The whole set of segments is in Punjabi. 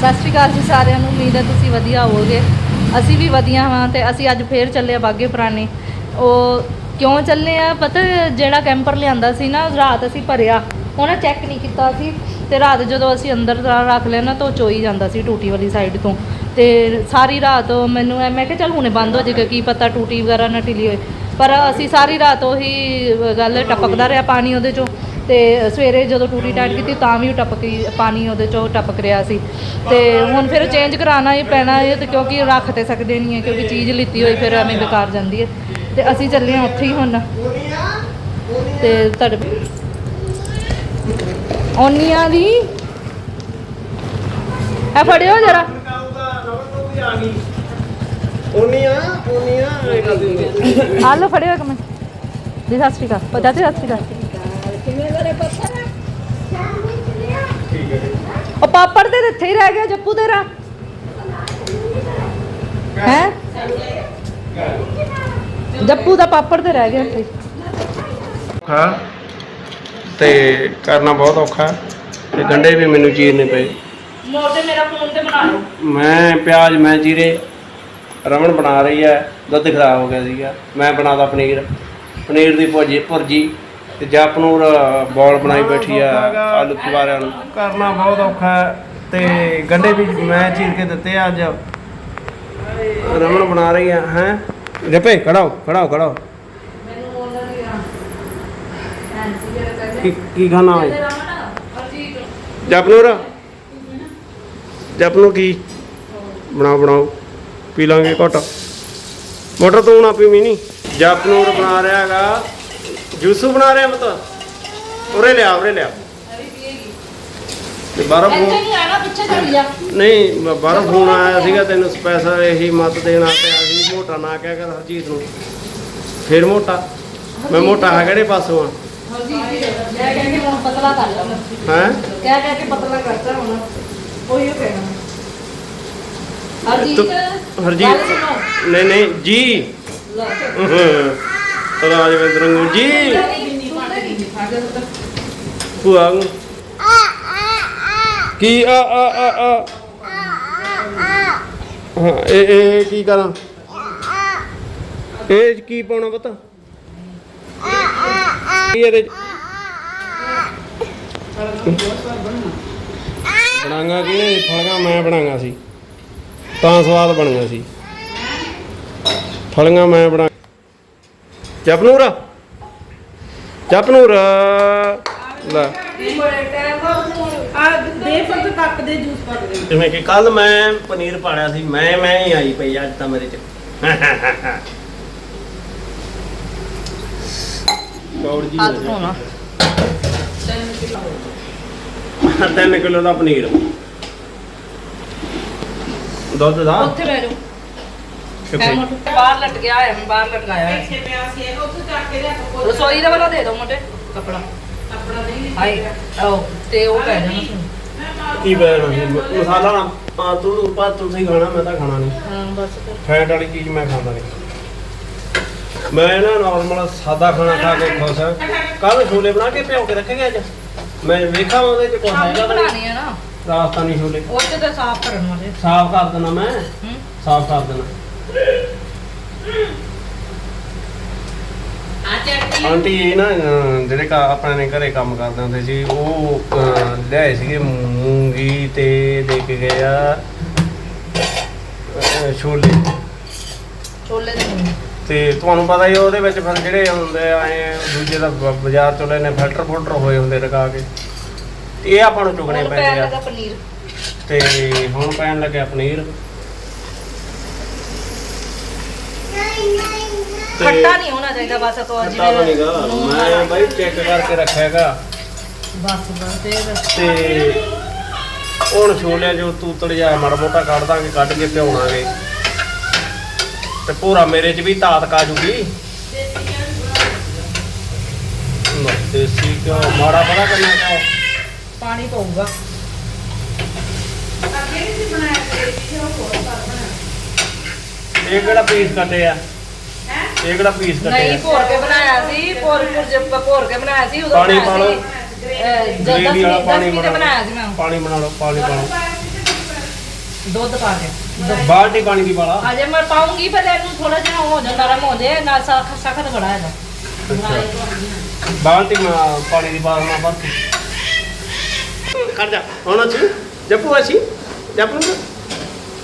ਸਤਿ ਸ਼੍ਰੀ ਅਕਾਲ ਜੀ ਸਾਰਿਆਂ ਨੂੰ, ਉਮੀਦ ਹੈ ਤੁਸੀਂ ਵਧੀਆ ਹੋਵੋਗੇ। ਅਸੀਂ ਵੀ ਵਧੀਆ ਹਾਂ ਤੇ ਅਸੀਂ ਅੱਜ ਫੇਰ ਚੱਲੇ ਆ ਬਾਗੇ ਪੁਰਾਣੇ। ਉਹ ਕਿਉਂ ਚੱਲੇ ਆ? ਪਤਾ ਜਿਹੜਾ ਕੈਂਪਰ ਲਿਆਂਦਾ ਸੀ ਨਾ, ਰਾਤ ਅਸੀਂ ਭਰਿਆ, ਉਹਨੇ ਚੈੱਕ ਨਹੀਂ ਕੀਤਾ ਸੀ। ਤੇ ਰਾਤ ਜਦੋਂ ਅਸੀਂ ਅੰਦਰ ਰੱਖ ਲਿਆ ਨਾ, ਤਾਂ ਉਹ ਚੋਈ ਜਾਂਦਾ ਸੀ ਟੂਟੀ ਵਾਲੀ ਸਾਈਡ ਤੋਂ। ਤੇ ਸਾਰੀ ਰਾਤ ਮੈਨੂੰ ਐ, ਮੈਂ ਕਿਹਾ ਚੱਲ ਹੁਣੇ ਬੰਦ ਹੋ ਜਾਏਗਾ, ਕੀ ਪਤਾ ਟੂਟੀ ਵਗੈਰਾ ਨਾ ਢਿੱਲੀ ਹੋਏ। ਪਰ ਅਸੀਂ ਸਾਰੀ ਰਾਤ ਉਹੀ ਗੱਲ, ਟਪਕਦਾ ਰਿਹਾ ਪਾਣੀ ਉਹਦੇ ਚੋਂ। ਤੇ ਸਵੇਰੇ ਜਦੋਂ ਟੂਟੀ ਟਾਈਟ ਕੀਤੀ ਤਾਂ ਵੀ ਉਹ ਟਪਕੀ ਪਾਣੀ ਉਹਦੇ ਚੋਂ ਟਪਕ ਰਿਹਾ ਸੀ। ਤੇ ਹੁਣ ਫਿਰ ਚੇਂਜ ਕਰਾਉਣਾ ਹੀ ਪੈਣਾ ਹੈ ਤੇ ਕਿਉਂਕਿ ਰੱਖ ਤੇ ਸਕਦੇ ਨਹੀਂ ਹੈ ਕਿਉਂਕਿ ਚੀਜ਼ ਲਿੱਤੀ ਹੋਈ ਫਿਰ ਐਵੇਂ ਬੇਕਾਰ ਜਾਂਦੀ ਹੈ। ਤੇ ਅਸੀਂ ਚੱਲੇ ਹਾਂ ਉੱਥੇ ਹੀ ਹੁਣ। ਤੇ ਤੁਹਾਡੇ ਓਨੀਆਂ ਦੀ। ਆ ਫੜਿਓ ਜਰਾ। ਕਰ ਦਿੰਦੇ। ਆ ਲਓ ਫੜਿਓ ਇੱਕ ਮਿੰਟ। ਦੀ ਸਤਿ ਸ਼੍ਰੀ ਅਕਾਲ। ਪਤਾ ਤੇ ਸਤਿ ਸ਼੍ਰੀ ਅਕਾਲ। ਠੀਕ ਹੈ ਉਹ ਪਾਪੜ ਤੇ ਇੱਥੇ ਹੀ ਰਹਿ ਗਿਆ ਜੱਪੂ ਤੇਰਾ। ਹੈ? ਜੱਪੂ ਦਾ ਪਾਪੜ ਤੇ ਰਹਿ ਗਿਆ ਇੱਥੇ। ਹੀ। ਹਾਂ ਤੇ ਕਰਨਾ ਬਹੁਤ ਔਖਾ। ਤੇ ਗੰਡੇ ਵੀ ਮੈਨੂੰ ਚੀਰਨੇ ਪਏ। ਮੋੜ ਤੇ ਮੇਰਾ ਫੋਨ ਤੇ ਬਣਾ ਲਓ। ਮੈਂ ਪਿਆਜ਼ ਮੈਂ ਜੀਰੇ ਰਮਣ ਬਣਾ ਰਹੀ ਹੈ। ਦੁੱਧ ਖਰਾਬ ਹੋ ਗਿਆ ਸੀਗਾ। ਮੈਂ ਬਣਾਦਾ ਪਨੀਰ। ਪਨੀਰ ਦੀ ਭੁਰਜੀ ਭੁਰਜੀ। ਤੇ ਜਪਨੂਰ ਬੋਲ ਬਣਾਈ ਬੈਠੀ ਆ ਆਲੂ ਕੁਵਾਰਿਆਂ ਨੂੰ। ਕਰਨਾ ਬਹੁਤ ਔਖਾ ਹੈ ਤੇ ਗੰਡੇ ਵੀ ਮੈਂ ਚੀਰ ਕੇ ਦਿੱਤੇ ਆ ਅੱਜ। ਰਮਣ ਬਣਾ ਰਹੀ ਆ ਹੈ? ਜਪੇ ਖੜਾਓ ਖੜਾਓ ਖੜਾਓ। ਕੀ ਕੀ ਖਾਣਾ ਹੈ ਰਮਨ ਜਪਨੂਰ ਜਪਨੂ ਕੀ? ਬਣਾਓ ਬਣਾਓ। ਪੀ ਲਾਂਗੇ ਘਟ। ਮੋਟਰ ਤੋਂ ਨਾ ਪੀਵੀਂ ਨਹੀਂ ਜਪਨੂਰ ਬਣਾ ਰਿਹਾ ਹੈਗਾ। ਜੂਸੂ ਬਣਾ ਰਿਹਾ ਮਤ ਉਰੇ ਲਿਆ ਉਰੇ ਲਿਆ। ਤੇ ਬਾਹਰੋਂ ਇੱਥੇ ਫੋਨ ਨਹੀਂ ਆਣਾ ਪਿੱਛੇ ਚਲੀ ਜਾ। ਨਹੀਂ ਬਾਹਰੋਂ ਫੋਨ ਆਇਆ ਸੀਗਾ ਤੈਨੂੰ ਸਪੈਸ਼ਲ ਇਹੀ ਮਤ ਦੇਣਾ ਪਿਆ ਸੀ ਮੋਟਾ ਨਾ ਕਹਿ ਕਰ ਹਰਜੀਤ ਨੂੰ। ਫਿਰ ਮੋਟਾ। ਮੈਂ ਮੋਟਾ ਹੈ ਕਿਹੜੇ ਪਾਸੋਂ ਆ? ਹਰਜੀਤ ਕਹਿ ਕਹਿ ਕੇ ਹੁਣ ਪਤਲਾ ਕਰ ਲਾ। ਹੈ? ਕਹਿ ਕਹਿ ਕੇ ਪਤਲਾ ਕਰਤਾ ਹੁਣ। ਉਹੀ ਕਹਿਣਾ। ਹਰਜੀਤ ਗੱਲ ਹਰਜੀਤ ਸੁਣੋ। ਨਹੀਂ ਨਹੀਂ ਜੀ। ਰਾਜਵਿੰਦਰ ਨੂੰ ਜੀ। ਭੂਆ ਨੂੰ ਕੀ? ਆ ਆ ਆ ਆ। ਹਾਂ, ਇਹ ਇਹ ਕੀ ਕਰਾਂ? ਇਹ 'ਚ ਕੀ ਪਾਉਣਾ ਪਤਾ? ਕੀ ਇਹਦੇ 'ਚ? ਬਣਾਗਾ ਕਿ? ਨਹੀਂ ਫਲਗਾ ਮੈਂ ਬਣਾਗਾ ਸੀ। ਤਾਂ ਸਵਾਦ ਬਣੀਆਂ ਸੀ। ਫਲੀਆਂ ਮੈਂ ਬਣਾ ਜਪਨੂਰ ਜਪਨੂਰ ਲੈ। ਆ ਦੇ ਫਲ ਕੱਪ ਦੇ ਜੂਸ ਪਾ ਦੇ। ਜਿਵੇਂ ਕਿ ਕੱਲ ਮੈਂ ਪਨੀਰ ਪਾੜਿਆ ਸੀ ਮੈਂ ਮੈਂ ਹੀ ਆਈ ਪਈ ਅੱਜ ਤਾਂ ਮੇਰੇ ਚ। ਕੌੜ ਜੀ। ਹੱਥ ਧੋਣਾ। 3 ਕਿਲੋ ਦਾ ਪਨੀਰ। ਦੁੱਧ ਦਾ। ਉੱਥੇ ਬਹਿ ਜਾਓ। ਕਿੱਥੇ? ਬਾਹਰ ਲਟ ਗਿਆ ਹੈ ਬਾਹਰ ਲਟਕਾਇਆ ਹੈ ਇੱਥੇ ਪਿਆ ਸੀ ਉੱਥੇ ਚੱਕ ਕੇ ਲਿਆ ਕੋ ਰਸੋਈ ਦਾ ਵਾਲਾ ਦੇ ਦਿਓ ਮੋਟੇ ਕਪੜਾ। ਕੱਪੜਾ ਨਹੀਂ ਹਾਈ ਆਓ ਤੇ ਉਹ ਪੈ ਜਾਣਾ। ਕੀ ਬੈਣਾ ਸੀ ਮ- ਮਸਾਲਾ ਨਾ ਆ ਤੂੰ ਪਾ ਤੂੰ ਸਹੀ ਖਾਣਾ ਮੈਂ ਤਾਂ ਖਾਣਾ ਨਹੀਂ। ਹਾਂ ਬਸ ਫਿਰ। ਫੈਟ ਵਾਲੀ ਚੀਜ਼ ਮੈਂ ਖਾਂਦਾ ਨਹੀਂ। ਮੈਂ ਨਾ ਨਾਰਮਲ ਸਾਦਾ ਖਾਣਾ ਖਾ ਕੇ ਖੁਸ਼ ਹਾਂ ਕੱਲ ਛੋਲੇ ਬਣਾ ਕੇ ਭਿਓ ਕੇ ਰੱਖੇਗਾ ਅੱਜ। ਮੈਂ ਵੇਖਾਂ ਉਹਦੇ ਚ ਕੁਝ ਸ਼ਾਮੀ ਹੈਗਾ ਤਾਂ ਨਹੀਂ। ਬਣਾਣੀ ਹੈ ਨਾ। ਰਾਜਸਥਾਨੀ ਛੋਲੇ। ਉਹ ਚ ਤਾਂ ਸਾਫ਼ ਕਰਨ ਵਾਲੇ। ਸਾਫ਼ ਕਰ ਦੇਣਾ ਮੈਂ। ਹੂੰ। ਸਾਫ਼ ਕਰ ਦੇਣਾ ਆਂਟੀ ਇਹ ਨਾ ਅਹ, ਜਿਹੜੇ ਘਰ ਆਪਣੇ ਨੇ ਘਰੇ ਕੰਮ ਕਰਦੇ ਹੁੰਦੇ ਸੀ ਉਹ ਅਹ, ਲਿਆਏ ਸੀਗੇ ਮੂੰਗੀ ਤੇ ਦੇ ਕੇ ਗਏ ਆ ਅਹ, ਛੋਲੇ। ਛੋਲੇ ਦੇ ਤੇ ਤੁਹਾਨੂੰ ਪਤਾ ਹੀ ਆ, ਉਹਦੇ ਵਿੱਚ ਫਿਰ ਜਿਹੜੇ ਹੁੰਦੇ ਆ ਐ ਦੂਜੇ ਦਾ ਬ- ਬਾਜ਼ਾਰ ਚੋਂ ਲੈਨੇ ਫਿਲਟਰ ਫੁਲਟਰ ਹੋਏ ਹੁੰਦੇ ਰਕਾ ਕੇ। ਇਹ ਆਪਾਂ ਨੂੰ ਚੁਗਣੇ ਹੁਣ ਪੈਂਦੇ ਆ। ਪਨੀਰ। ਤੇ ਹੁਣ ਪੈਣ ਲੱਗਿਆ ਪਨੀਰ। ਤੇ ਖੱਟਾ ਨਹੀਂ ਹੋਣਾ ਚਾਹੀਦਾ ਬਸ ਕੋ ਖੱਟਾ ਤਾਂ ਨਹੀਂਗਾ ਮੈਂ ਬਾਈ ਚੈੱਕ ਕਰਕੇ ਰੱਖਿਆਗਾ ਬਸ ਬਸ ਫੇਰ ਤੇ ਹੁਣ ਛੋਲਿਆਂ ਜੋ ਤੂਤੜ ਜਾ ਮਾੜਾ ਮੋਟਾ ਕੱਢ ਦਾਂਗੇ ਕੱਢ ਕੇ ਭਿਉਣਾਗੇ। ਤੇ ਪੂਰਾ ਮੇਰੇ 'ਚ ਵੀ ਤਾਤ ਕਾ ਜੂਗੀ। ਦੇਸੀ ਕਿਉਂ ਮਾੜਾ ਪਤਾ ਕਰਨਾ ਕਿਉਂ ਪਾਣੀ ਪਊਗਾ। ਅੱਗੇ ਨਹੀਂ ਸੀ ਬਣਾਇਆ ਤੇ ਇਹ ਕਿਹੜਾ ਪੀਸ ਕੱਟੇ ਆ? ਇਹ ਕਿਹੜਾ ਪੀਸ ਨਹੀਂ ਭੋਰ ਕੇ ਬਣਾਇਆ ਸੀ ਭੋਰ ਭੋਰ ਜਬ ਭੋਰ ਕੇ ਬਣਾਇਆ ਸੀ ਉਦੋਂ ਪਾਣੀ ਪਾ ਲਓ। ਜਦ ਗ੍ਰੇਵੀ ਵਾਲਾ ਪਾਣੀ ਬਣਾ ਬਣਾਇਆ ਸੀ ਮੈਂ। ਪਾਣੀ ਬਣਾ ਲਓ ਪਾਣੀ ਪਾ ਲਓ ਦੁੱਧ ਪਾ ਕੇ। ਬਾਲਟੀ ਪਾਣੀ ਦੀ ਵਾਲਾ। ਅਜੇ ਮੈਂ ਪਾਉਂਗੀ ਪਰ ਇਹਨੂੰ ਥੋੜਾ ਜਿਹਾ ਹੋ ਜਾ ਨਰਮ ਹੋ ਜਾਏ ਨਾ ਸਖਤ ਸਖਤ ਬੜਾ ਹੈਗਾ ਬਾਲਟੀ ਮਾ ਪਾਣੀ ਦੀ ਬਾਲ ਮਾ ਭਰਤੀ ਕਰ ਜਾ। ਹੁਣ ਅਸੀਂ ਜੱਪੂ ਅਸੀਂ ਜੱਪੂ।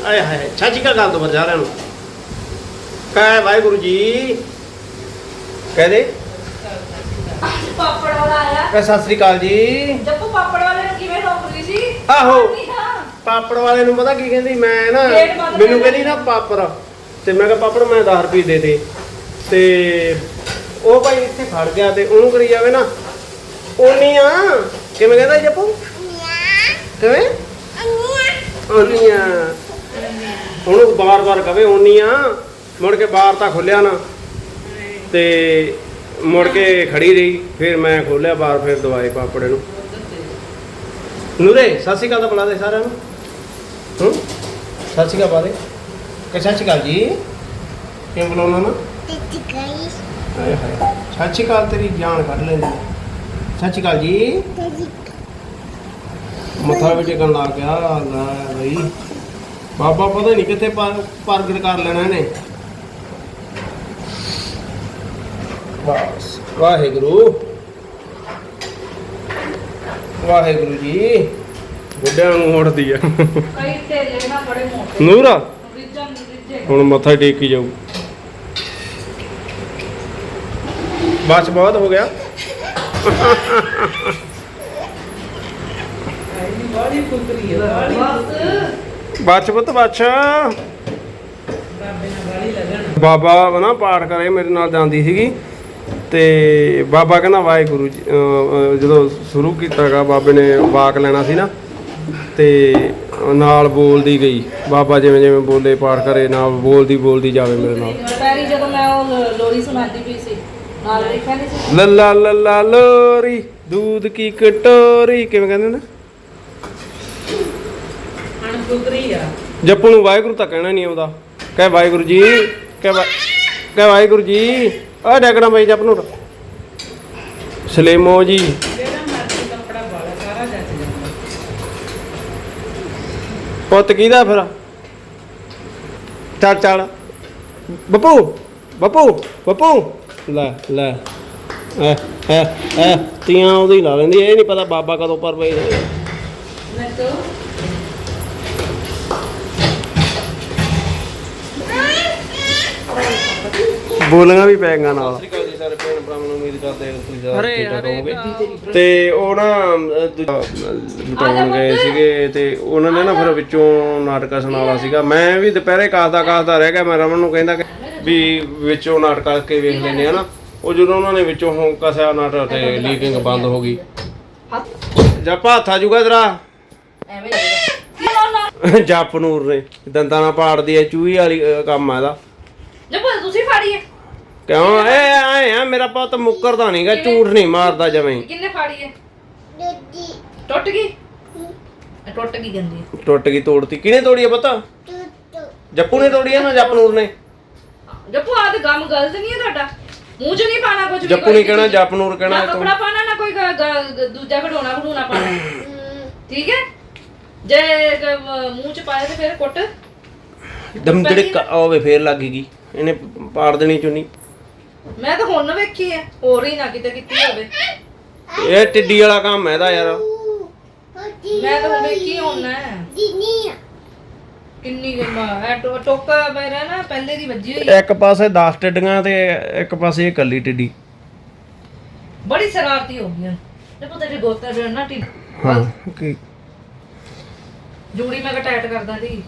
ਆਏ ਹਾਏ ਛਾਚੀ ਕਾ ਗੱਲ ਤੋਂ ਬਚਾ ਰਿਆਂ ਨੂੰ ਕਹਿ ਵਾਹਿਗੁਰੂ ਜੀ। ਕਹਦੇ ਪਾਪੜ ਵਾਲਾ ਆਇਆ। ਕਹਿ ਸਤਿ ਸ੍ਰੀ ਅਕਾਲ ਜੀ। ਜੱਪੂ ਪਾਪੜ ਵਾਲੇ ਨੂੰ ਕਿਵੇਂ ਰੋਕ ਰਹੀ ਸੀ? ਆਹੋ। ਨਹੀਂ ਹਾਂ। ਪਾਪੜ ਵਾਲੇ ਨੂੰ ਪਤਾ ਕੀ ਕਹਿੰਦੀ ਮੈਂ ਨਾ ਮੈਨੂੰ। ਕਹਿੰਦੀ ਨਾ ਪਾਪੜ। ਤੇ ਮੈਂ ਕਿਹਾ ਪਾਪੜ ਮੈਂ 10 ਰੁਪਏ ਦੇ ਦੇ। ਤੇ ਉਹ ਭਾਈ ਇੱਥੇ ਖੜ ਗਿਆ ਤੇ ਉਹਨੂੰ ਕਰੀ ਜਾਵੇ ਨਾ। ਓਨੀਆਂ ਕਿਵੇਂ ਕਹਿੰਦਾ ਜੱਪੂ? ਕਿਵੇਂ? ਓਨੀਆਂ ਉਹਨੂੰ ਬਾਰ-ਬਾਰ ਕਵੇ ਓਨੀਆਂ। ਮੁੜ ਕੇ ਬਾਹਰ ਤਾਂ ਖੋਲਿਆ ਨਾ ਤੇ ਮੁੜ ਕੇ ਖੜੀ ਰਹੀ, ਫਿਰ ਮੈਂ ਖੋਲਿਆ ਬਾਰ ਫਿਰ ਦਵਾਈ ਪਾਪੜੇ ਨੂੰ। ਨੂਰੇ, ਸਤਿ ਸ਼੍ਰੀ ਅਕਾਲ ਦਾ ਬੁਲਾ ਦੇ ਸਾਰਿਆਂ ਨੂੰ। ਹੂੰ? ਸਤਿ ਸ਼੍ਰੀ ਅਕਾਲ ਬਾਦੇ ਕਿ ਸਤਿ ਸ਼੍ਰੀ ਅਕਾਲ ਜੀ? ਕਿਵੇਂ ਬੁਲਾਉਣਾ ਨਾ? ਹਾਏ ਹਾਏ। ਸਤਿ ਸ਼੍ਰੀ ਅਕਾਲ, ਤੇਰੀ ਜਾਨ ਕੱਢ ਲੈਂਦੀ ਸਤਿ ਸ਼੍ਰੀ ਅਕਾਲ ਜੀ। ਮੱਥਾ ਵੀ ਟੇਕਣ ਲੱਗ ਗਿਆ। ਲੈ ਬਈ। ਬਾਬਾ ਪਤਾ ਨਹੀਂ ਕਿੱਥੇ ਪਰ- ਕਰ ਲੈਣਾ ਇਹਨੇ। ਬਸ। ਵਾਹਿਗੁਰੂ। ਵਾਹਿਗੁਰੂ ਜੀ। ਬੁੱਢਿਆਂ ਨੂੰ ਉੜਦੀ ਆ। ਕਈ ਢੇਲੇ ਨਾ ਬੜੇ ਮੋਟੇ। ਨੂਰਾ ਰਿਜੇ ਹੁਣ ਮੱਥਾ ਟੇਕੀ ਜਾਊ। ਬਸ ਬਹੁਤ ਹੋ ਗਿਆ। ਬੜੀ ਕੁਕਰੀ ਹੈ ਬਸ ਬੱਚ ਪੁੱਤ ਬੱਚ ਬਾਬੇ ਨਾਲ ਗਾਲੀ ਲੱਗਣ। ਬਾਬਾ ਨਾ ਪਾਠ ਕਰੇ ਮੇਰੇ ਨਾਲ ਜਾਂਦੀ ਸੀਗੀ। ਤੇ ਬਾਬਾ ਕਹਿੰਦਾ ਵਾਹਿਗੁਰੂ ਜੀ ਅਹ, ਅਹ, ਜਦੋਂ ਸ਼ੁਰੂ ਕੀਤਾਗਾ ਬਾਬੇ ਨੇ ਵਾਕ ਲੈਣਾ ਸੀ ਨਾ ਤੇ ਨਾਲ ਬੋਲਦੀ ਗਈ ਬਾਬਾ ਜਿਵੇਂ ਜਿਵੇਂ ਬੋਲੇ ਪਾਠ ਕਰੇ ਨਾਲ ਬੋਲਦੀ ਬੋਲਦੀ ਜਾਵੇ ਮੇਰੇ ਨਾਲ। ਪੈਰੀ ਜਦੋਂ ਮੈਂ ਉਹ ਲੋਰੀ ਸੁਣਾਉਂਦੀ ਪਈ ਸੀ ਨਾਲ ਲਿਖਿਆ ਨਹੀਂ ਸੀ? ਲੱਲਾ ਲੱਲਾ ਲੋਰੀ ਦੂਧ ਕੀ ਕਟੋਰੀ ਕਿਵੇਂ ਕਹਿੰਦੇ ਨੇ? ਹਣ ਕੁਕਰੀ ਆ। ਜੱਪੂ ਨੂੰ ਵਾਹਿਗੁਰੂ ਤਾਂ ਕਹਿਣਾ ਨਹੀਂ ਆਉਂਦਾ। ਕਹਿ ਵਾਹਿਗੁਰੂ ਜੀ ਕਹਿ ਵਾ- ਕਹਿ ਵਾਹਿਗੁਰੂ ਜੀ ਆ ਡੈਗਣਾ ਬਾਈ ਜੱਪ ਨੂੰ। ਸਲੇਮੋ ਜੀ। ਪੁੱਤ ਕਿਹਦਾ ਫਿਰ? ਚੱਲ ਚੱਲ। ਬੱਪੂ ਬੱਪੂ ਬੱਪੂ। ਲੈ ਲੈ। ਐ ਐ ਐ। ਤੀਆਂ ਉਹਦੀ ਲਾ ਲੈਂਦੀ, ਇਹ ਨਹੀਂ ਪਤਾ ਬਾਬਾ ਕਦੋਂ ਪਰ ਪਈ ਮੈਂ ਬੋਲੀਆਂ ਵੀ ਪੈ ਗਈਆਂ ਨਾਲ। ਸਤਿ ਸ਼੍ਰੀ ਅਕਾਲ ਜੀ ਸਾਰੇ ਭੈਣ ਭਰਾਵਾਂ ਨੂੰ ਉਮੀਦ ਕਰਦੇ ਹਾਂ ਤੁਸੀਂ ਸਾਰੇ ਹਰੇ ਠੀਕ ਠਾਕ ਹਰੇ ਹੋਵੋਗੇ। ਤੇ ਉਹ ਨਾ ਲੁਟਾਉਣ ਗਏ ਸੀਗੇ ਤੇ ਉਹਨਾਂ ਨੇ ਨਾ ਫਿਰ ਵਿੱਚੋਂ ਨਾਟਕਾ ਸੁਣਾਉਣਾ ਸੀਗਾ। ਮੈਂ ਵੀ ਦੁਪਹਿਰੇ ਕਾਸਦਾ ਕਾਸਦਾ ਰਹਿ ਗਿਆ ਮੈਂ ਰਮਨ ਨੂੰ ਕਹਿੰਦਾ ਕਿ ਵੀ ਵਿੱਚੋਂ ਨਾਟਕ ਕਰਕੇ ਵੇਖ ਲੈਂਦੇ ਆ ਨਾ। ਉਹ ਜਦੋਂ ਉਹਨਾਂ ਨੇ ਵਿੱਚੋਂ ਹੁਣ ਕਸਿਆ ਨਾਟਕ ਤੇ ਲੀਕਿੰਗ ਬੰਦ ਹੋ ਗਈ। ਜੱਪਾ ਹੱਥ ਆ ਜੂਗਾ ਤੇਰਾ। ਐਵੇਂ ਕੀ ਜੱਪ ਨੂਰ ਨੇ ਦੰਦਾਂ ਨਾਲ ਪਾੜਦੀ ਐ ਚੂਹੀ ਵਾਲੀ ਕੰਮ ਆ ਇਹਦਾ। ਕਿਉਂ? ਐ ਆਏ ਆ ਮੇਰਾ ਪੁੱਤ ਮੁੱਕਰਦਾ ਨਹੀਂਗਾ ਝੂਠ ਨਹੀਂ ਮਾਰਦਾ ਜਵੇਂ ਕਿੰਨੇ ਫਾੜੀਏ ਟੁੱਟ ਗਈ? ਇਹ ਟੁੱਟ ਗਈ ਗੰਦੀ ਟੁੱਟ ਗਈ ਤੋੜਤੀ। ਕਿਹਨੇ ਤੋੜੀ ਆ ਪਤਾ? ਜੱਪੂ ਨੇ ਤੋੜੀ ਆ ਨਾ ਜਪਨੂਰ ਨੇ? ਜੱਪੂ ਆ ਤੇ ਗਮ ਗਲਤ ਨਹੀਂ ਹੈ ਤੁਹਾਡਾ? ਮੂੰਹ 'ਚ ਨਹੀਂ ਪਾਣਾ ਕੁਝ ਵੀ ਜੱਪੂ ਕੋਈ ਨਹੀਂ ਕਹਿਣਾ। ਜਪਨੂਰ ਕਹਿਣਾ ਨਾ ਤੂੰ ਕੱਪੜਾ ਪਾਣਾ ਨਾ ਕੋਈ ਗ- ਗ- ਦੂਜਾ ਘੜੋਣਾ ਘੜੂਣਾ ਪਾਣਾ ਠੀਕ ਹੈ ਜੇ ਗ- ਮੂੰਹ 'ਚ ਪਾਇਆ ਤੇ ਫਿਰ ਕੁੱਟ। ਦਮ ਤੜਕ ਆਵੇ ਫੇਰ ਲੱਗ ਗਈ। ਇਹਨੇ ਪਾੜ ਦੇਣੀ ਚੁੰਨੀ। ਮੈਂ ਤਾਂ ਹੁਣ ਵੇਖੀ ਹੈ ਹੋਰ ਹੀ ਨਾ ਕਿਤੇ ਕੀਤੀ ਹੋਵੇ। ਇਹ ਟਿੱਡੀ ਵਾਲਾ ਕੰਮ ਹੈ ਇਹਦਾ ਯਾਰ। ਮੈਂ ਤਾਂ ਹੁਣ ਵੇਖੀ ਹੁਣ ਕਿੰਨੀ ਗੰਮਾ ਹੈ ਟੋ- ਟੋਕਾ ਮੇਰਾ ਨਾ ਪਹਿਲੇ ਦੀ ਵੱਜੀ ਹੋਈ। ਇੱਕ ਪਾਸੇ 10 ਟਿੱਡੀਆਂ ਤੇ ਇੱਕ ਪਾਸੇ ਇਹ ਕੱਲੀ ਟਿੱਡੀ। ਬੜੀ ਸ਼ਰਾਰਤੀ ਹੋ ਗਈ ਤੇ ਪਤਾ ਜੇ ਗੋਤਾ ਜਿਹੜਾ ਨਾ ਢਿੱਡ। ਹਾਂ ਕੀ? ਜੂੜੀ ਮੈਂ ਟਾਈਟ ਕਰਦਾ ਦੀ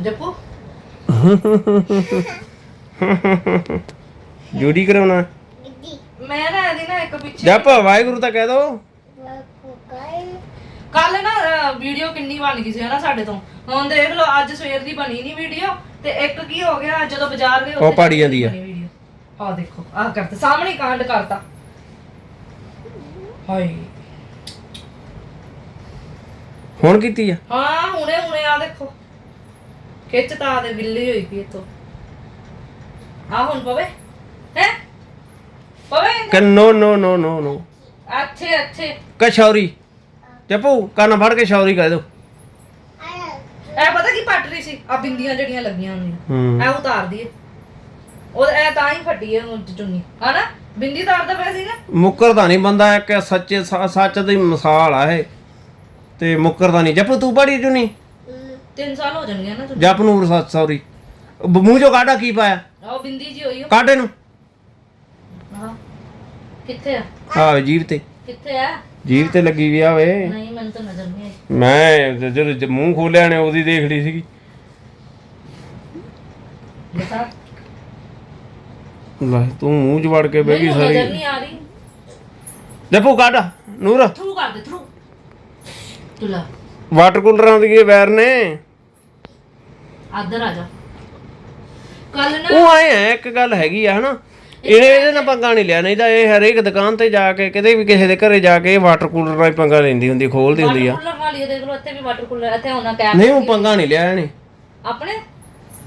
ਜੱਪੂ ਜੂੜੀ ਕਰਾਉਣਾ? ਮੈਂ ਨਾ ਇਹਦੀ ਨਾ ਇੱਕ ਪਿੱਛੇ ਜਪ ਵਾਹਿਗੁਰੂ ਤਾਂ ਕਹਿ ਦੋ। ਕੱਲ ਨਾ ਵੀਡੀਓ ਕਿੰਨੀ ਬਣ ਗਈ ਸੀ ਹਨਾ ਸਾਡੇ ਤੋਂ। ਹੁਣ ਦੇਖ ਲਓ ਅੱਜ ਸਵੇਰ ਦੀ ਬਣੀ ਨਹੀਂ ਵੀਡੀਓ ਤੇ ਇੱਕ ਕੀ ਹੋ ਗਿਆ ਜਦੋਂ ਬਾਜ਼ਾਰ ਗਏ ਉਹ ਪਾੜੀ ਜਾਂਦੀ ਆ। ਆ ਦੇਖੋ ਆਹ ਕਰਤਾ ਸਾਹਮਣੇ ਕਾਂਡ ਕਰਤਾ। ਹਾਏ। ਹੁਣ ਕੀਤੀ ਆ? ਹਾਂ ਹੁਣੇ ਹੁਣੇ ਆ ਦੇਖੋ। ਖਿੱਚ ਤਾਂ ਦੇ ਬਿੱਲੀ ਹੋਈ ਪਈ ਇਤੋਂ ਆ ਹੁਣ ਪਵੇ? ਹੈ? ਪਵੇ ਕਿ ਨੋ ਨੋ ਨੋ ਨੋ ਨੋ। ਅੱਛੇ ਅੱਛੇ। ਕਸ਼ੌਰੀ ਜੱਪੂ ਕੰਨ ਫੜ ਕੇ ਸ਼ੌਰੀ ਕਹਿ ਦੋ ਇਹ ਪਤਾ ਕੀ ਪੱਟ ਰਹੀ ਸੀ? ਆ ਬਿੰਦੀਆਂ ਜਿਹੜੀਆਂ ਲੱਗੀਆਂ ਹੁੰਦੀਆਂ। ਇਹ ਉਤਾਰ ਦਈਏ ਉਹ ਇਹ ਤਾਂ ਹੀ ਫੱਟੀ ਉਹ ਚੁੰਨੀ। ਹਨਾ? ਬਿੰਦੀ ਤਾਰਦਾ ਪਿਆ ਸੀ ਨਾ ਮੁੱਕਰਦਾ ਨਹੀਂ ਬੰਦਾ ਇੱਕ ਸੱਚੇ ਸੱਚ ਦੀ ਮਿਸਾਲ ਆ ਇਹ। ਤੇ ਮੁੱਕਰਦਾ ਨਹੀਂ। ਜੱਪੂ ਤੂੰ ਪੜੀ ਚੁੰਨੀ? 3 ਸਾਲ ਹੋ ਜਾਣਗੇ ਨਾ ਜਪ ਨੂਰ ਸੌਰੀ ਮੂੰਹ ਚੋਂ ਕਾਢਾ ਕੀ ਪਾਇਆ? ਆਹ ਬਿੰਦੀ ਜੀ ਹੋਈ ਕਾਢ ਇਹਨੂੰ। ਹਾਂ ਕਿੱਥੇ ਆ? ਆ ਜੀਭ ਤੇ। ਕਿੱਥੇ ਆ? ਜੀਭ ਤੇ ਲੱਗੀ ਵੀ ਆ ਵੇ। ਨਹੀਂ ਮੈਨੂੰ ਤਾਂ ਨਜ਼ਰ ਨਹੀਂ ਆਈ। ਮੈਂ ਜ- ਜਦੋਂ ਜ- ਮੂੰਹ ਖੋਲਿਆ ਨੇ ਉਹਦੀ ਦੇਖ ਲਈ ਸੀਗੀ। ਬਤਾ। ਲੈ ਤੂੰ ਮੂੰਹ ਚ ਵੜ ਕੇ ਬਹਿ ਗਈ ਮੈਨੂੰ ਨਜ਼ਰ ਸਾਰੀ। ਨਹੀਂ ਆ ਰਹੀ। ਜੱਪੂ ਕਾਢ। ਨੂਰ। ਥਰੂ ਕਰ ਦੇ ਥਰੂ। ਤੁਲਾ ਵਾਟਰ ਕੂਲਰਾਂ ਦੀ ਇਹ ਵੈਰ ਨੇ। ਆਦਰ ਆ ਜਾ। ਕੱਲ ਨਾ ਉਹ ਆਏ ਆ ਇੱਕ ਗੱਲ ਹੈਗੀ ਆ ਹਨਾ? ਇਹਨੇ ਇਹਦੇ ਨਾਲ ਪੰਗਾ ਨਹੀਂ ਲਿਆ ਨਹੀਂ ਤਾਂ ਇਹ ਹਰੇਕ ਦੁਕਾਨ ਤੇ ਜਾ ਕੇ ਕਿਤੇ ਵੀ ਕਿਸੇ ਦੇ ਘਰੇ ਜਾ ਕੇ ਵਾਟਰ ਕੂਲਰ ਨਾਲ ਹੀ ਪੰਗਾ ਲੈਂਦੀ ਹੁੰਦੀ ਖੋਲਦੀ ਹੁੰਦੀ ਆ। ਵਾਟਰ ਕੂਲਰ ਨਾਲ ਹੀ ਆ, ਦੇਖ ਲਓ ਇੱਥੇ ਵੀ ਵਾਟਰ ਕੂਲਰ ਇੱਥੇ ਹੋਣਾ ਕੈਪ ਨਹੀਂ ਉਹ ਪੰਗਾ ਨਹੀਂ ਲਿਆ ਇਹਨੇ। ਆਪਣੇ?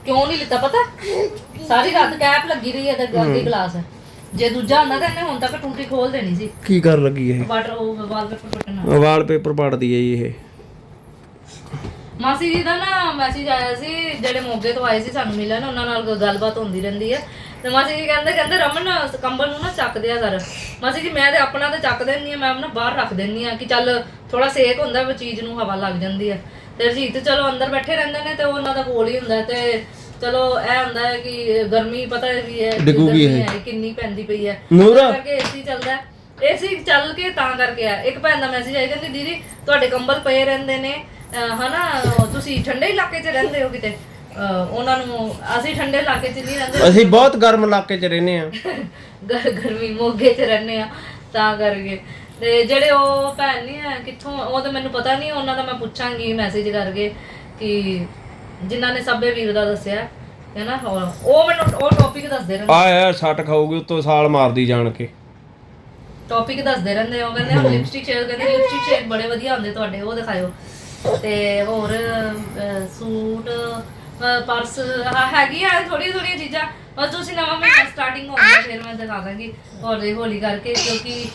ਕਿਉਂ ਨਹੀਂ ਲਿੱਤਾ ਪਤਾ? ਸਾਰੀ ਰਾਤ ਕੈਪ ਲੱਗੀ ਰਹੀ ਹੈ ਤੇ ਅੱਗੇ ਗਲਾਸ। ਜੇ ਦੂਜਾ ਹੁੰਦਾ ਤਾਂ ਇਹਨੇ ਹੁਣ ਤੱਕ ਟੂਟੀ ਖੋਲ ਦੇਣੀ ਸੀ। ਕੀ ਕਰ ਲੱਗੀ ਇਹ? ਵਾਟਰ ਉਹ ਵਾਲਪੇਪਰ ਪਟਣਾ ਵਾਲਪੇਪਰ ਪੜਦੀ ਹੈ ਜੀ ਇਹ। ਮਾਸੀ ਜੀ ਦਾ ਨਾ ਮੈਸੇਜ ਆਇਆ ਸੀ ਜਿਹੜੇ ਮੋਗੇ ਤੋਂ ਆਏ ਸੀ ਸਾਨੂੰ ਮਿਲਣ ਉਹਨਾਂ ਨਾਲ ਗੱਲਬਾਤ ਹੁੰਦੀ ਰਹਿੰਦੀ ਹੈ। ਤੇ ਮਾਸੀ ਜੀ ਕਹਿੰਦੇ ਕਹਿੰਦੇ ਰਮਨ ਕੰਬਲ ਨੂੰ ਨਾ ਚੱਕ ਦਿਆ ਕਰ। ਮਾਸੀ ਜੀ ਮੈਂ ਤੇ ਆਪਣਾ ਤੇ ਚੱਕ ਦਿੰਨੀ ਆ ਮੈਂ ਆਪਣਾ ਬਾਹਰ ਰੱਖ ਦਿੰਨੀ ਆ ਕਿ ਚੱਲ ਥੋੜਾ ਸੇਕ ਹੁੰਦਾ ਵੀ ਚੀਜ਼ ਨੂੰ ਹਵਾ ਲੱਗ ਜਾਂਦੀ ਹੈ। ਤੇ ਰਜੀਤ ਚਲੋ ਅੰਦਰ ਬੈਠੇ ਰਹਿੰਦੇ ਨੇ ਤੇ ਉਹਨਾਂ ਦਾ ਕੋਲ ਹੀ ਹੁੰਦਾ ਤੇ ਚਲੋ ਇਹ ਹੁੰਦਾ ਹੈ ਕਿ ਗਰਮੀ ਪਤਾ ਵੀ ਹੈ ਕਿ ਡਿੱਗੂਗੀ ਗਰਮੀ ਹੈ ਕਿੰਨੀ ਪੈਂਦੀ ਪਈ ਹੈ। ਨੂਰ। ਤਾਂ ਕਰਕੇ ਏਸੀ ਚੱਲਦਾ ਏਸੀ ਚੱਲ ਕੇ ਤਾਂ ਕਰਕੇ ਆ ਇੱਕ ਭੈਣ ਦਾ ਮੈਸੇਜ ਆਇਆ ਕਹਿੰਦੀ ਦੀਦੀ ਤੁਹਾਡੇ ਕੰਬਲ ਪਏ ਰਹਿੰਦੇ ਨੇ। ਅਹ ਹਨਾ ਤੁਸੀਂ ਠੰਡੇ ਇਲਾਕੇ 'ਚ ਰਹਿੰਦੇ ਹੋ ਕਿਤੇ? ਅਹ ਉਹਨਾਂ ਨੂੰ ਅਸੀਂ ਠੰਡੇ ਇਲਾਕੇ 'ਚ ਨਹੀਂ ਰਹਿੰਦੇ। ਅਸੀਂ ਬਹੁਤ ਗਰਮ ਇਲਾਕੇ 'ਚ ਰਹਿੰਦੇ ਆ ਗਰ- ਗਰਮੀ ਮੋਗੇ 'ਚ ਰਹਿੰਦੇ ਆ ਤਾਂ ਕਰਕੇ। ਤੇ ਜਿਹੜੇ ਉਹ ਭੈਣ ਨਹੀਂ ਹੈ ਕਿੱਥੋਂ ਉਹ ਤਾਂ ਮੈਨੂੰ ਪਤਾ ਨਹੀਂ ਉਹਨਾਂ ਦਾ ਮੈਂ ਪੁੱਛਾਂਗੀ ਮੈਸੇਜ ਕਰਕੇ ਕਿ ਜਿਨ੍ਹਾਂ ਨੇ ਸਭੇ ਵੀਰ ਦਾ ਦੱਸਿਆ ਹੈ ਨਾ ਉਹ ਉਹ ਮੈਨੂੰ ਉਹ ਟੌਪਿਕ ਦੱਸਦੇ ਰਹਿੰਦੇ। ਆ ਆ ਸੱਟ ਖਾਊਗੀ ਉੱਤੋਂ ਸਾਲ ਮਾਰਦੀ ਜਾਣ ਕੇ। ਟੌਪਿਕ ਦੱਸਦੇ ਰਹਿੰਦੇ ਉਹ ਕਹਿੰਦੇ ਲਿਪਸਟਿਕ ਸ਼ੇਡ ਕਹਿੰਦੇ ਲਿਪਸਟਿਕ ਸ਼ੇਡ ਬੜੇ ਵਧੀਆ ਹੁੰਦੇ ਤੁਹਾਡੇ ਉਹ ਦਿਖਾਇਓ। ਤੇ ਹੋਰ ਅਹ, ਸੂਟ ਪਰਸ ਹੈਗੀ ਆ ਥੋੜੀ ਥੋੜੀਆਂ ਚੀਜ਼ਾਂ। ਬਸ ਤੁਸੀਂ ਨਵਾਂ ਮਹੀਨਾ ਸਟਾਰਟਿੰਗ ਹੋ ਗਿਆ ਫਿਰ ਮੈਂ ਦਿਖਾ ਦਾਂਗੀ ਹੌਲੀ ਹੌਲੀ ਕਰਕੇ ਕਿਉਂਕਿ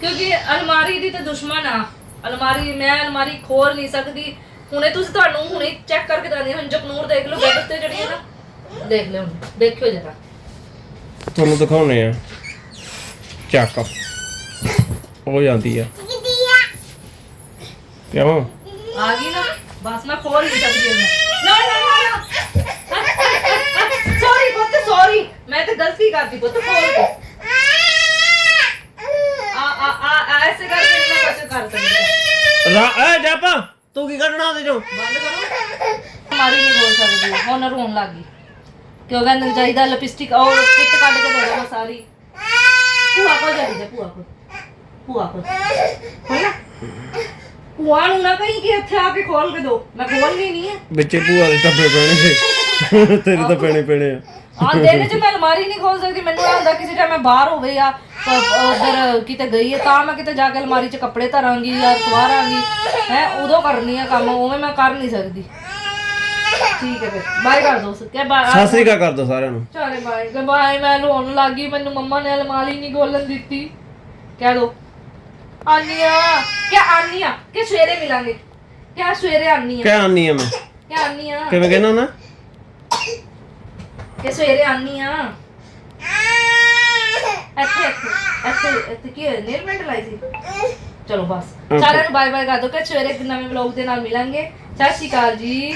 ਕਿਉਂਕਿ ਅਲਮਾਰੀ ਦੀ ਤੇ ਦੁਸ਼ਮਣ ਆ। ਅਲਮਾਰੀ ਮੈਂ ਅਲਮਾਰੀ ਖੋਲ ਨਹੀਂ ਸਕਦੀ। ਹੁਣੇ ਤੁਸੀਂ ਤੁਹਾਨੂੰ ਹੁਣੇ ਚੈੱਕ ਕਰਕੇ ਦੱਸਦੀ ਹਾਂ। ਹੁਣ ਜਪਨੂਰ ਦੇਖ ਲਓ ਬੈੱਡ ਤੇ ਜਿਹੜੀ ਹੈ ਨਾ। ਦੇਖ ਲਿਓ ਦੇਖਿਓ ਜਰਾ। ਤੁਹਾਨੂੰ ਦਿਖਾਉਣੇ ਆ। ਚੱਕ। ਹੋ ਜਾਂਦੀ ਆ। ਕਿਉਂ? ਆ ਗਈ ਨਾ ਬਸ ਮੈਂ ਖੋਲ ਨਹੀਂ ਸਕਦੀ ਉਹਨੂੰ ਨਾ ਨਾ ਨਾ ਸੌਰੀ ਪੁੱਤ ਸੌਰੀ ਮੈਂ ਤਾਂ ਗਲਤੀ ਕਰਦੀ ਪੁੱਤ ਖੋਲ ਕੇ। ਆ ਆ ਆ ਆ ਐਸੇ ਕਰਕੇ ਨਹੀਂ ਮੈਂ ਕੁਝ ਕਰ ਸਕਦੀ ਰਾ ਐ ਜਾਪਾ ਤੂੰ ਕੀ ਕੱਢਣਾ ਉਹਦੇ ਚੋਂ? ਬੰਦ ਕਰੋ। ਮਾਰੀ ਨਹੀਂ ਬੋਲ ਸਕਦੀ ਹੁਣ ਰੋਣ ਲੱਗ ਗਈ। ਕਿਉਂ ਕਹਿੰਦੇ ਚਾਹੀਦਾ ਲਿਪਸਟਿਕ ਔਰ ਕਿੱਟ ਕੱਢ ਕੇ ਦੇ ਦੋ ਸਾਰੀ। ਭੂਆ ਕੋਲ ਜਾ ਜਾ ਭੂਆ ਕੋਲ। ਭੂਆ ਕੋਲ। ਹੋਣਾ ਭੂਆ ਨੂੰ ਨਾ ਕਹੀਂ ਕਿ ਇੱਥੇ ਆ ਕੇ ਖੋਲ ਕੇ ਦੋ। ਮੈਂ ਖੋਲਣੀ ਨਹੀਂ ਹੈ ਵਿੱਚੇ ਭੂਆ ਦੇ ਟੱਬੇ ਪੈਣੇ ਸੀ ਤੇਰੇ ਤਾਂ ਪੈਣੇ ਪੈਣੇ ਆ। ਆ ਦਿਨ ਚ ਮੈਂ ਅਲਮਾਰੀ ਨਹੀਂ ਖੋਲ ਸਕਦੀ ਮੈਨੂੰ ਇਹ ਹੁੰਦਾ ਕਿਸੇ ਟਾਈਮ ਮੈਂ ਬਾਹਰ ਹੋਵੇ ਜਾਂ ਉਧਰ ਕਿਤੇ ਗਈ ਹੈ ਤਾਂ ਮੈਂ ਕਿਤੇ ਜਾ ਕੇ ਅਲਮਾਰੀ 'ਚ ਕੱਪੜੇ ਧਰਾਂਗੀ ਜਾਂ ਸਵਾਰਾਂਗੀ। ਹੈ ਉਦੋਂ ਕਰਨੀ ਆ ਕੰਮ ਉਵੇਂ ਮੈਂ ਕਰ ਨਹੀਂ ਸਕਦੀ। ਠੀਕ ਹੈ ਫਿਰ। ਬਾਏ ਕਰ ਦੋ ਕਿ ਬਾਏ ਸਤਿ ਸ੍ਰੀ ਅਕਾਲ ਕਰ ਦੋ ਸਾਰਿਆਂ ਨੂੰ। ਚਲੇ ਬਾਏ ਬਾਏ ਮੈਂ ਰੋਣ ਲੱਗੀ ਮੈਨੂੰ ਮੰਮਾ ਨੇ ਅਲਮਾਰੀ ਨਹੀਂ ਖੋਲਣ ਦਿੱਤੀ। ਕਹਿ ਦੋ। ਕਿ ਕਿ ਸਵੇਰੇ ਮਿਲਾਂਗੇ? ਕਿ ਸਵੇਰੇ ਆਨੀ ਆ? ਕਹਿ ਆਨੀ ਆ ਮੈਂ? ਕਿ ਆਨੀ ਆ? ਕਿਵੇਂ ਕਹਿਣਾ ਨਾ? ਕਿ ਸਵੇਰੇ ਆਨੀ ਆ? ਇੱਥੇ ਇੱਥੇ ਇੱਥੇ ਇੱਥੇ ਕੀ ਹੈ ਨੇਲ ਪੈਂਟ ਲਾਈ ਸੀ? ਚਲੋ ਬਸ। ਸਾਰਿਆਂ ਨੂੰ ਬਾਏ ਬਾਏ ਕਰ ਦੋ ਕਿ ਸਵੇਰੇ ਇੱਕ ਨਵੇਂ ਵਲੌਗ ਦੇ ਨਾਲ ਮਿਲਾਂਗੇ। ਸਤਿ ਸ਼੍ਰੀ ਅਕਾਲ ਜੀ।